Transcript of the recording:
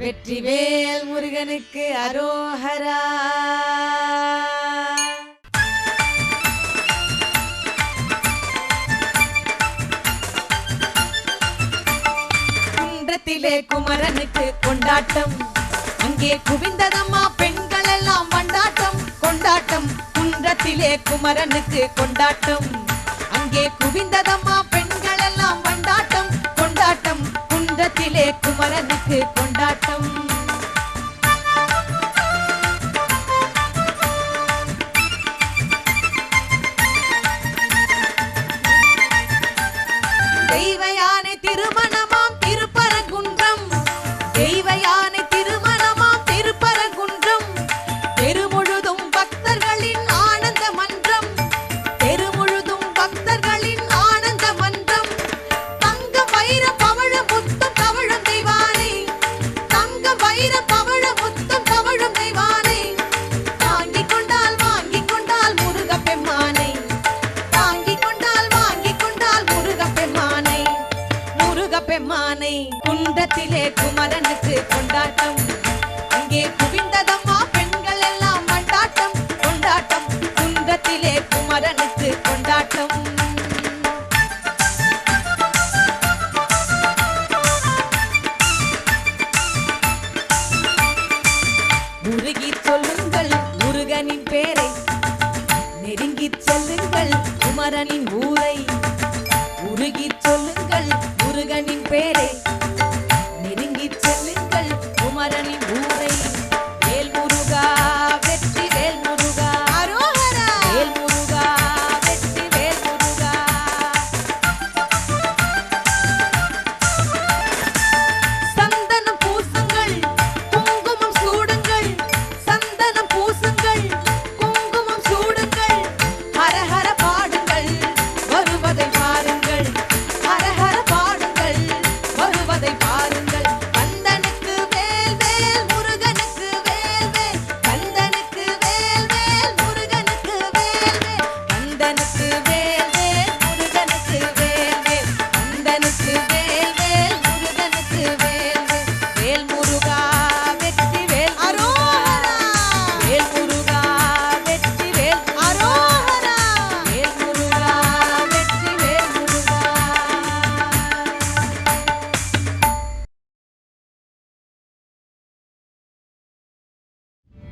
வெற்றிவேல் முருகனுக்கு அரோஹரா. குன்றத்திலே குமரனுக்கு கொண்டாட்டம். அங்கே குவிந்ததம்மா பெண்கள் எல்லாம் கொண்டாட்டம் கொண்டாட்டம் குன்றத்திலே குமரனுக்கு கொண்டாட்டம். அங்கே குவிந்ததம்மா கோயிலே குமரனுக்கு கொண்டாட்டம். தெய்வயானை திருமணம் போன்ற மானை குன்றத்திலே குமரனுக்கு கொண்டாட்டம். அங்கே குவிந்ததம்மா பெண்கள் எல்லாம் மண்டாட்டம். கொண்டாட்டம் குன்றத்திலே குமரனுக்கு கொண்டாட்டம். முருகி சொல்லுங்கள் முருகனின் பேரை. நெருங்கி சொல்லுங்கள் குமரனின் ஊரை. உருகி சொல்லுங்கள் முருகனின் பேரை.